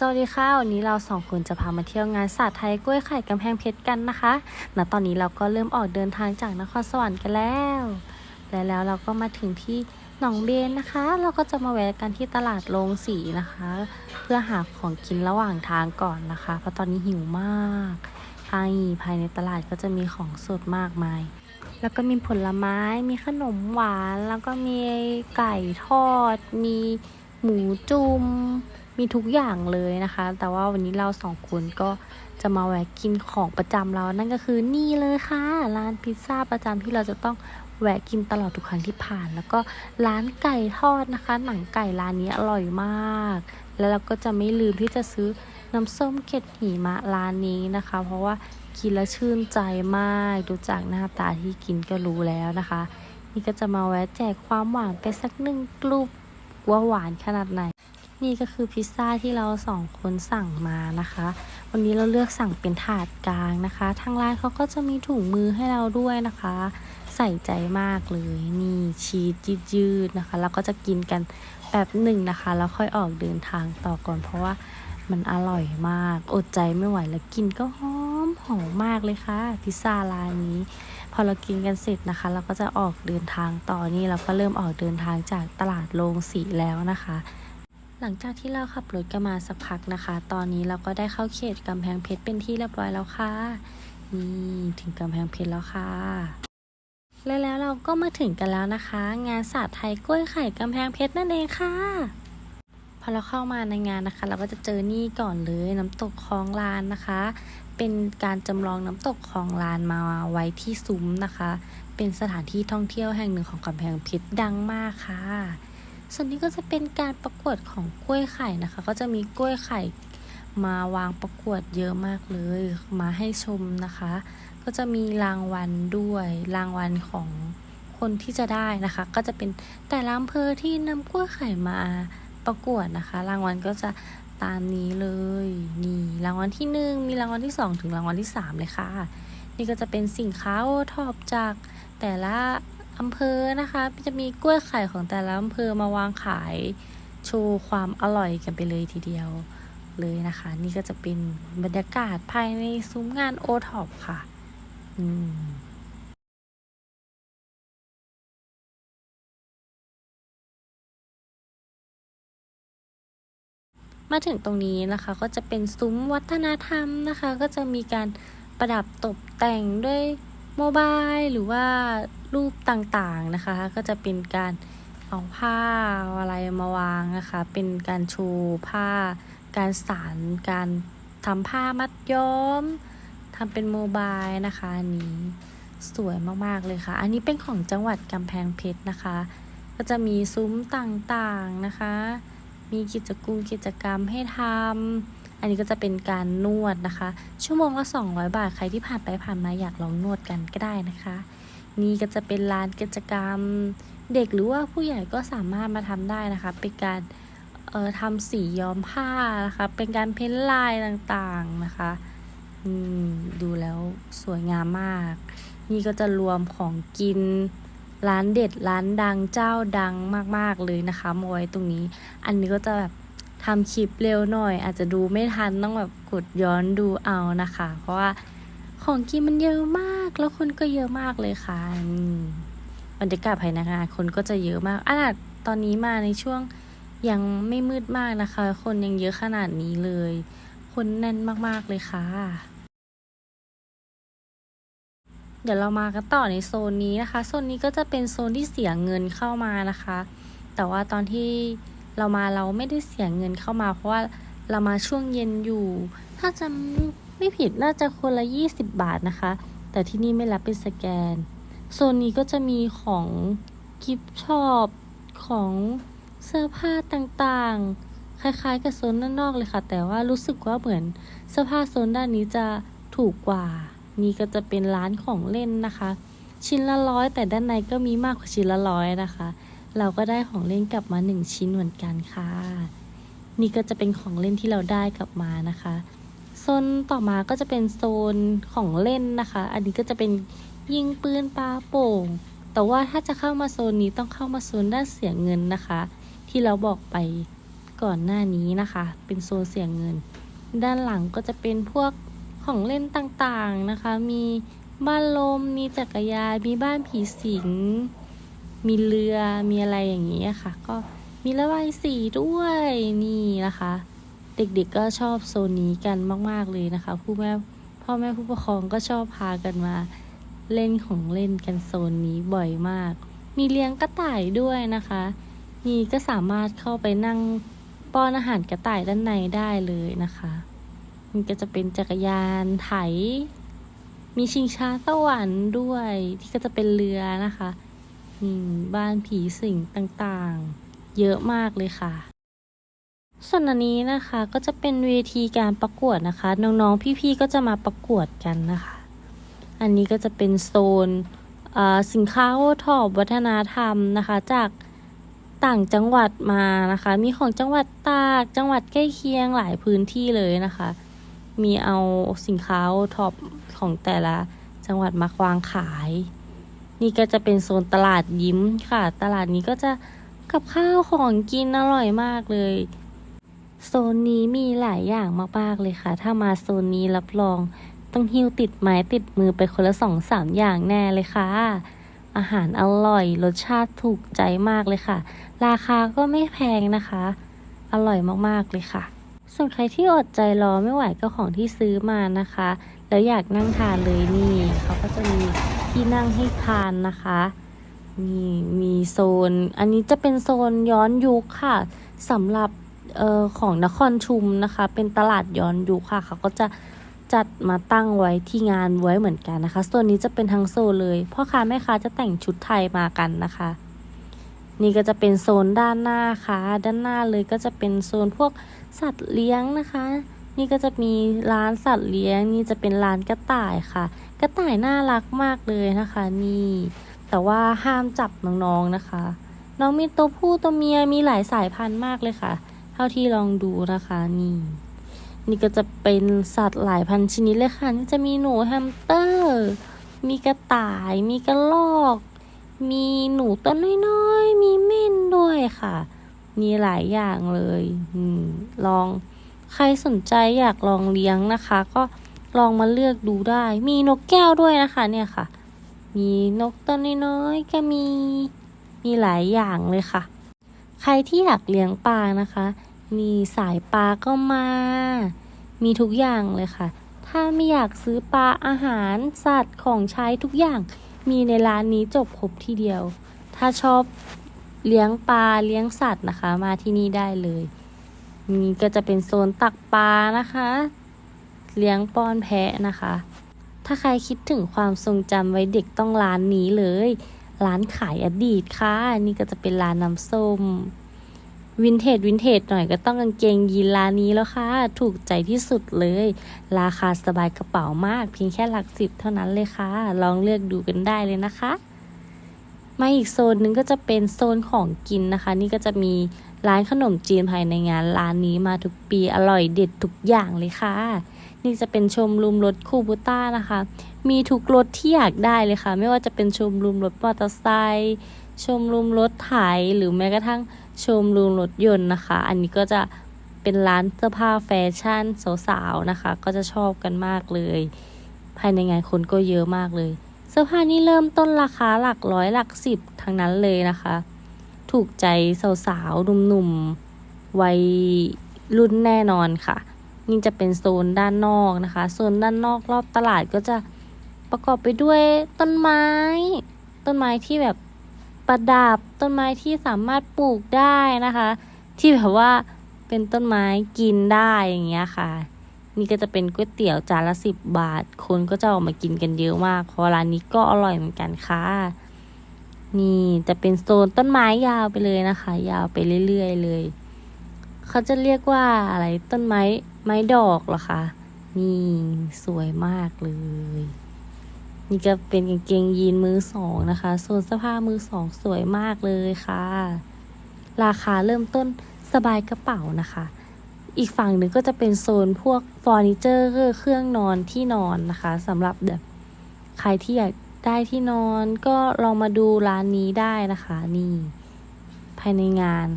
สวัสดีค่ะวันนี้เราสองคนจะพามาเที่ยวงานศาสตร์ไทยกล้วยไข่กำแพงเพชรกันนะคะณตอนนี้เราก็เริ่มออกเดินทางจากนครสวรรค์กันแล้ว และแล้วเราก็มาถึงที่หนองเบนนะคะ เราก็จะมาแวะกันที่ตลาดโรงสีนะคะ เพื่อหาของกินระหว่างทางก่อนนะคะ เพราะตอนนี้หิวมากภายภายในตลาดก็จะมีของสดมากมาย แล้วก็มีผลไม้ มีขนมหวาน แล้วก็มีไก่ทอด มีหมูจุ่ม มีทุกอย่างเลยนะคะ แต่ว่าวันนี้เราสองคนก็จะมาแวะกินของประจำเรา นั่นก็คือนี่เลยค่ะ ร้านพิซซ่าประจำที่เราจะต้องแวะกินตลอดทุกครั้งที่ผ่าน แล้วก็ร้านไก่ทอดนะคะ หนังไก่ร้านนี้อร่อยมาก แล้วเราก็จะไม่ลืมที่จะซื้อน้ำส้มเกล็ดหิมะร้านนี้นะคะ เพราะว่ากินแล้วชื่นใจมาก ดูจากหน้าตาที่กินก็รู้แล้วนะคะ นี่ก็จะมาแวะแจกความหวานไปสักหนึ่งกลุ่มว่าหวานขนาดไหน นี่ก็คือพิซซ่าที่เราสองคนสั่งมานะคะ วันนี้เราเลือกสั่งเป็นถาดกลางนะคะ ทางร้านเขาก็จะมีถุงมือให้เราด้วยนะคะ ใส่ใจมากเลยนี่ชีสยืดๆนะคะ แล้วก็จะกินกันแบบหนึ่งนะคะ แล้วค่อยออกเดินทางต่อก่อนเพราะว่ามันอร่อยมาก อดใจไม่ไหวแล้วกินก็หอมหอมมากเลยค่ะ พิซซ่าร้านนี้ พอเรากินกันเสร็จนะคะ เราก็จะออกเดินทางต่อนี่เราก็เริ่มออกเดินทางจากตลาดโรงสีแล้วนะคะ หลังจากที่เราขับรถกันมาสักพักนะคะ ตอนนี้เราก็ได้เข้าเขตกำแพงเพชรเป็นที่เรียบร้อยแล้วค่ะ นี่ถึงกำแพงเพชรแล้วค่ะ และแล้วเราก็มาถึงกันแล้วนะคะ งานศาสตร์ไทยกล้วยไข่กำแพงเพชรนั่นเองค่ะ พอเราเข้ามาในงานนะคะ เราก็จะเจอนี่ก่อนเลยน้ำตกคลองลานนะคะ เป็นการจำลองน้ำตกคลองลานมาไว้ที่ซุ้มนะคะ เป็นสถานที่ท่องเที่ยวแห่งหนึ่งของกำแพงเพชรดังมากค่ะ ส่วนนี้ก็จะเป็นการประกวดของกล้วยไข่นะคะ ก็จะมีกล้วยไข่มาวางประกวดเยอะมากเลย มาให้ชมนะคะ ก็จะมีรางวัลด้วยรางวัลของคนที่จะได้นะคะ ก็จะเป็นแต่ละอำเภอที่นำกล้วยไข่มาประกวดนะคะ รางวัลก็จะตามนี้เลยนี่รางวัลที่หนึ่งมีรางวัลที่สองถึงรางวัลที่สามเลยค่ะ นี่ก็จะเป็นสินค้าโอท็อปจากแต่ละ อำเภอนะคะจะมีกล้วยไข่ของแต่ละอำเภอมาวางขายโชว์ความอร่อยกันไปเลยทีเดียวเลยนะคะ นี่ก็จะเป็นบรรยากาศภายในซุ้มงานโอท็อปค่ะ อืมมาถึงตรงนี้นะคะก็จะเป็นซุ้มวัฒนธรรมนะคะ ก็จะมีการประดับตกแต่งด้วย โมบายหรือว่ารูปต่างๆนะคะ ก็จะเป็นการเอาผ้าเอาอะไรมาวางนะคะ เป็นการโชว์ผ้า การสานการทำผ้ามัดย้อมทำเป็นโมบายนะคะอันนี้สวยมากๆเลยค่ะ อันนี้เป็นของจังหวัดกำแพงเพชรนะคะ ก็จะมีซุ้มต่างๆนะคะ มีกิจกรรมกิจกรรมให้ทำ อันนี้ก็จะเป็นการนวดนะคะ ชั่วโมงละ 200 บาท ใครที่ผ่านไปผ่านมาอยากลองนวดกันก็ได้นะคะ นี่ก็จะเป็นลานกิจกรรม เด็กหรือว่าผู้ใหญ่ก็สามารถมาทำได้นะคะ เป็นการเอ่อทำสีย้อมผ้านะคะ เป็นการเพ้นลายต่างๆนะคะดูแล้วสวยงามมาก นี่ก็จะรวมของกินร้านเด็ดร้านดังเจ้าดังมาก ๆ เลยนะคะมาไว้ตรงนี้ อันนี้ก็จะแบบ ทำคลิปเร็วหน่อย อาจจะดูไม่ทันต้องแบบกดย้อนดูเอานะคะ เพราะว่าของกินมันเยอะมากแล้วคนก็เยอะมากเลยค่ะบรรยากาศภายในงานคนก็จะเยอะมากอาจตอนนี้มาในช่วงยังไม่มืดมากนะคะ คนยังเยอะขนาดนี้เลย คนแน่นมากๆเลยค่ะ เดี๋ยวเรามากันต่อในโซนนี้นะคะ โซนนี้ก็จะเป็นโซนที่เสียเงินเข้ามานะคะ แต่ว่าตอนที่ เรามาเราไม่ได้เสียเงินเข้ามา เพราะว่าเรามาช่วงเย็นอยู่ ถ้าจำไม่ผิดน่าจะคนละ 20 บาทนะคะ แต่ที่นี่ไม่รับเป็นสแกน โซนนี้ก็จะมีของกิฟช็อปของเสื้อผ้าต่างๆ คล้ายๆ กับโซนด้านนอกเลยค่ะ แต่ว่ารู้สึกว่าเหมือนเสื้อผ้าโซนด้านนี้จะถูกกว่า นี่ก็จะเป็นร้านของเล่นนะคะ ชิ้นละร้อยแต่ด้านในก็มีมากกว่าชิ้นละร้อยนะคะ เราก็ได้ของเล่นกลับมาหนึ่งชิ้นเหมือนกันค่ะ นี่ก็จะเป็นของเล่นที่เราได้กลับมานะคะโซนต่อมาก็จะเป็นโซนของเล่นนะคะ อันนี้ก็จะเป็นยิงปืนปลาโป่ง แต่ว่าถ้าจะเข้ามาโซนนี้ต้องเข้ามาโซนด้านเสียเงินนะคะ ที่เราบอกไปก่อนหน้านี้นะคะ เป็นโซนเสียเงิน ด้านหลังก็จะเป็นพวกของเล่นต่างๆนะคะ มีบ้านลม มีจักรยาน มีบ้านผีสิง มีเรือมีอะไรอย่างนี้ยค่ะ ก็มีระบายสีด้วยนี่นะคะ เด็กๆก็ชอบโซนนี้กันมาก ๆเลยนะคะผู้แม่พ่อแม่ผู้ปกครองก็ชอบพากันมาเล่นของเล่นกันโซนนี้บ่อยมาก มีเลี้ยงกระต่ายด้วยนะคะนี่ก็สามารถเข้าไปนั่งป้อนอาหารกระต่ายด้านในได้เลยนะคะมันก็จะเป็นจักรยานไถ มีชิงช้าสวรรค์ด้วย ที่ก็จะเป็นเรือนะคะ บ้านผีสิงต่างๆ เยอะมากเลยค่ะ ส่วนอันนี้นะคะก็จะเป็นเวทีการประกวดนะคะ น้องๆ พี่ๆ ก็จะมาประกวดกันนะคะ อันนี้ก็จะเป็นโซนสินค้าโอทอปวัฒนธรรมนะคะ จากต่างจังหวัดมานะคะ มีของจังหวัดตาก จังหวัดใกล้เคียงหลายพื้นที่เลยนะคะ มีเอาสินค้าโอทอปของแต่ละจังหวัดมาวางขาย นี่ก็จะเป็นโซนตลาดยิ้มค่ะ ตลาดนี้ก็จะกับข้าวของกินอร่อยมากเลย โซนนี้มีหลายอย่างมากๆเลยค่ะ ถ้ามาโซนนี้รับรองต้องหิ้วติดไม้ติดมือไปคนละสองสามอย่างแน่เลยค่ะ อาหารอร่อย รสชาติถูกใจมากเลยค่ะ ราคาก็ไม่แพงนะคะ อร่อยมากๆเลยค่ะ ส่วนใครที่อดใจรอไม่ไหวก็ของที่ซื้อมานะคะ แล้วอยากนั่งทานเลยนี่เขาก็จะมี ที่นั่งให้ทานนะคะนี่มีโซน อันนี้จะเป็นโซนย้อนยุคค่ะสำหรับออของนครชุมนะคะ เป็นตลาดย้อนยุคค่ะเขาก็จะจัดมาตั้งไว้ที่งานไว้เหมือนกันนะคะโซนนี้จะเป็นทั้งโซนเลยพ่อค้าแม่ค้าจะแต่งชุดไทยมากันนะคะ นี่ก็จะเป็นโซนด้านหน้าค่ะ ด้านหน้าเลยก็จะเป็นโซนพวกสัตว์เลี้ยงนะคะ นี่ก็จะมีร้านสัตว์เลี้ยง นี่จะเป็นร้านกระต่ายค่ะ กระต่ายน่ารักมากเลยนะคะนี่ แต่ว่าห้ามจับน้องๆนะคะ น้องมีตัวผู้ตัวเมียมีหลายสายพันธุ์มากเลยค่ะ เท่าที่ลองดูนะคะนี่ นี่ก็จะเป็นสัตว์หลายพันชนิดเลยค่ะ นี่จะมีหนูแฮมสเตอร์ มีกระต่าย มีกระรอก มีหนูตัวน้อยๆ มีเม่นด้วยค่ะ มีหลายอย่างเลยอลองใครสนใจอยากลองเลี้ยงนะคะ ก็ ลองมาเลือกดูได้ มีนกแก้วด้วยนะคะ เนี่ยค่ะ มีนกตัวน้อยๆก็มี มีหลายอย่างเลยค่ะ ใครที่อยากเลี้ยงปลานะคะ มีสายปลาก็มา มีทุกอย่างเลยค่ะ ถ้าไม่อยากซื้อปลาอาหารสัตว์ของใช้ทุกอย่าง มีในร้านนี้จบครบทีเดียว ถ้าชอบเลี้ยงปลาเลี้ยงสัตว์นะคะ มาที่นี่ได้เลยนี่ก็จะเป็นโซนตักปลานะคะ เลี้ยงป้อนแพะนะคะ ถ้าใครคิดถึงความทรงจำไว้เด็กต้องร้านนี้เลย ร้านขายอดีตค่ะ นี่ก็จะเป็นร้านน้ำส้ม วินเทจวินเทจหน่อยก็ต้องกางเกงยีนร้านนี้แล้วค่ะ ถูกใจที่สุดเลย ราคาสบายกระเป๋ามาก เพียงแค่หลักสิบเท่านั้นเลยค่ะ ลองเลือกดูกันได้เลยนะคะมาอีกโซนหนึงก็จะเป็นโซนของกินนะคะ นี่ก็จะมีร้านขนมจีนภายในงานร้านนี้มาทุกปีอร่อยเด็ดทุกอย่างเลยค่ะ นี่จะเป็นชมรมรถคูบูต้านะคะ มีทุกรถที่อยากได้เลยค่ะ ไม่ว่าจะเป็นชมรมรถมอเตอร์ไซค์ชมรมรถไถหรือแม้กระทั่งชมรมรถยนต์นะคะ อันนี้ก็จะเป็นร้านเสื้อผ้าแฟชั่นสาวๆนะคะ ก็จะชอบกันมากเลย ภายในงานคนก็เยอะมากเลย เสื้อผ้านี่เริ่มต้นราคาหลักร้อยหลักสิบทั้งนั้นเลยนะคะ ถูกใจสาวๆหนุ่มๆวัยรุ่นแน่นอนค่ะ นี่จะเป็นโซนด้านนอกนะคะ โซนด้านนอกรอบตลาดก็จะประกอบไปด้วยต้นไม้ ต้นไม้ที่แบบประดับต้นไม้ที่สามารถปลูกได้นะคะ ที่แบบว่าเป็นต้นไม้กินได้อย่างเงี้ยค่ะ นี่ก็จะเป็นก๋วยเตี๋ยวจานละสิบบาท คนก็จะออกมากินกันเยอะมากเพราะร้านนี้ก็อร่อยเหมือนกันค่ะ นี่จะเป็นโซนต้นไม้ยาวไปเลยนะคะ ยาวไปเรื่อยๆเลย เขาจะเรียกว่าอะไรต้นไม้ ไม้ดอกเหรอคะนี่สวยมากเลย นี่ก็เป็นกางเกงยีนมือสองนะคะโซนเสื้อผ้ามือสองสวยมากเลยค่ะ ราคาเริ่มต้นสบายกระเป๋านะคะ อีกฝั่งหนึ่งก็จะเป็นโซนพวกเฟอร์นิเจอร์เครื่องนอนที่นอนนะคะสำหรับแบบใครที่อยากได้ที่นอนก็ลองมาดูร้านนี้ได้นะคะ นี่ ภายในงาน